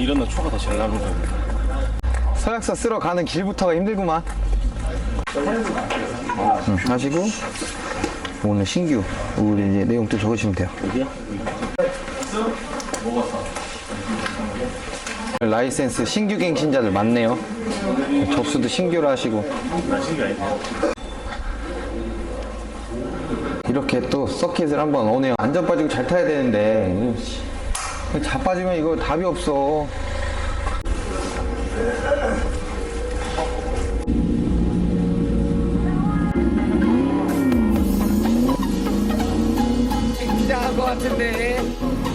이런 날 초가 더 잘 나옵니다. 서약서 쓰러 가는 길부터가 힘들구만. 응, 하시고 오늘 신규 우리 이제 내용 또 적으시면 돼요. 라이센스 신규 갱신자들 많네요. 접수도 신규로 하시고 이렇게 또 서킷을 한번 오네요. 안전 빠지고 잘 타야 되는데 씨, 자빠지면 이거 답이 없어. 긴장한 것 같은데.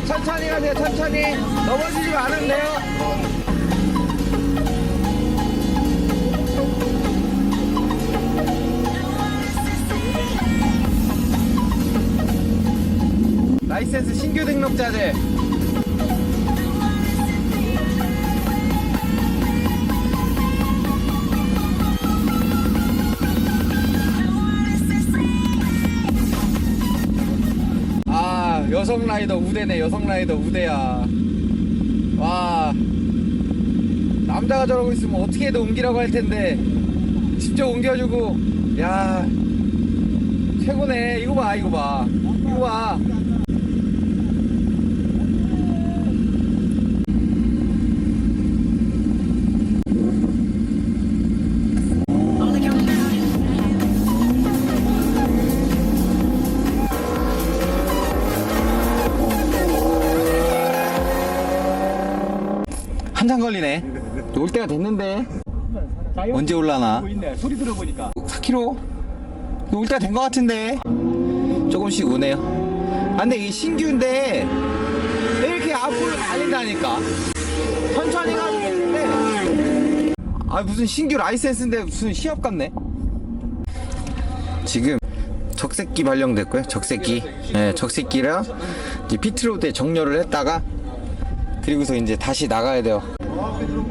천천히 가세요 천천히. 넘어지지 않으면 돼요. 라이센스 신규 등록자들 여성 라이더 우대네 여성 라이더 우대야. 와. 남자가 저러고 있으면 어떻게든 옮기라고 할 텐데. 직접 옮겨주고. 야. 최고네. 이거 봐 이거 봐. 이거 봐 걸리네. 올 때가 됐는데. 언제 올라나. 소리 들어보니까. 4km 올 때가 된 것 같은데. 조금씩 오네요. 아, 근데 이 신규인데 왜 이렇게 앞으로 달린다니까. 천천히 가고 있는데. 아 무슨 신규 라이센스인데 무슨 시합 같네. 지금 적색기 발령됐고요. 적색기 네, 적색기랑 이제 피트로드에 정렬을 했다가 그리고서 이제 다시 나가야 돼요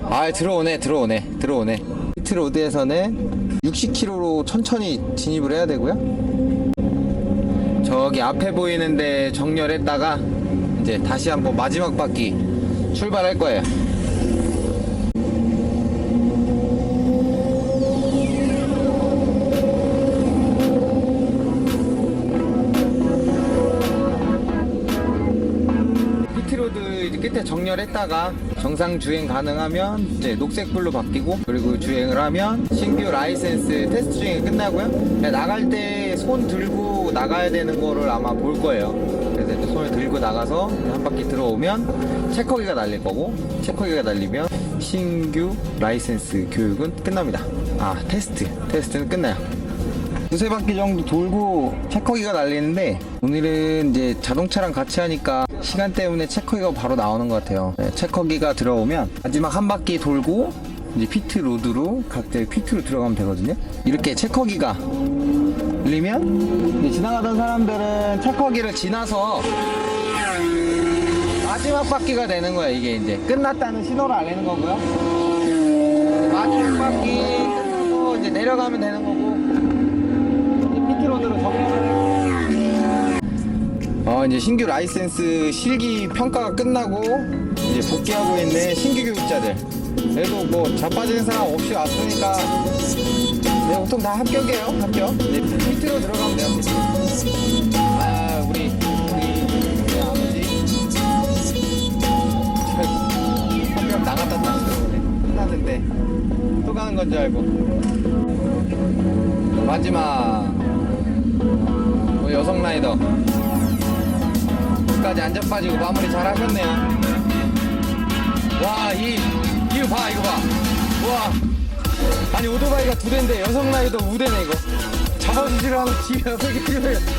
아 들어오네 들어오네 들어오네. 피트로드에서는 60km로 천천히 진입을 해야 되고요. 저기 앞에 보이는데 정렬했다가 이제 다시 한번 마지막 바퀴 출발할 거예요 정렬했다가 정상 주행 가능하면 이제 녹색불로 바뀌고 그리고 주행을 하면 신규 라이센스 테스트 주행이 끝나고요. 나갈 때 손 들고 나가야 되는 거를 아마 볼 거예요. 그래서 이제 손을 들고 나가서 한 바퀴 들어오면 체커기가 날릴 거고 체커기가 날리면 신규 라이센스 교육은 끝납니다. 아 테스트 테스트는 끝나요. 두세 바퀴 정도 돌고 체커기가 날리는데 오늘은 이제 자동차랑 같이 하니까 시간 때문에 체커기가 바로 나오는 것 같아요. 네, 체커기가 들어오면 마지막 한 바퀴 돌고 이제 피트 로드로 각자 피트로 들어가면 되거든요. 이렇게 체커기가 이제 지나가던 사람들은 체커기를 지나서 마지막 바퀴가 되는 거야 이게 이제 끝났다는 신호를 알리는 거고요. 마지막 바퀴 끝나고 이제 내려가면 되는 거고 피트로드로 정리를 어 이제 신규 라이센스 실기 평가가 끝나고 이제 복귀하고 있는 신규 교육자들. 그래도 뭐 자빠지는 사람 없이 왔으니까 네, 보통 다 합격이에요 합격. 네, 피트로 들어가면 돼요 아 우리 우리 우리 아버지. 합격 나갔다 다시 끝났는데. 또 가는 건 줄 알고. 마지막. 우리 여성 라이더 끝까지 안전 빠지고 마무리 잘 하셨네요. 와, 이, 이거 봐, 이거 봐. 와. 아니, 오토바이가 두 대인데 여성 라이더 우대네, 이거. 잡아주지를 않고 집에 여섯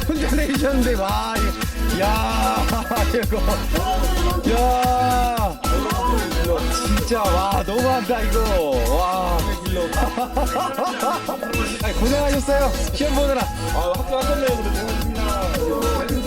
혼자 내리셨는데, 와, 이거. 야, 이거. 야. 진짜, 와, 너무한다, 이거. 와. 아니, 고생하셨어요. 시험 보느라. 아, 학교. 그래도 고맙습니다.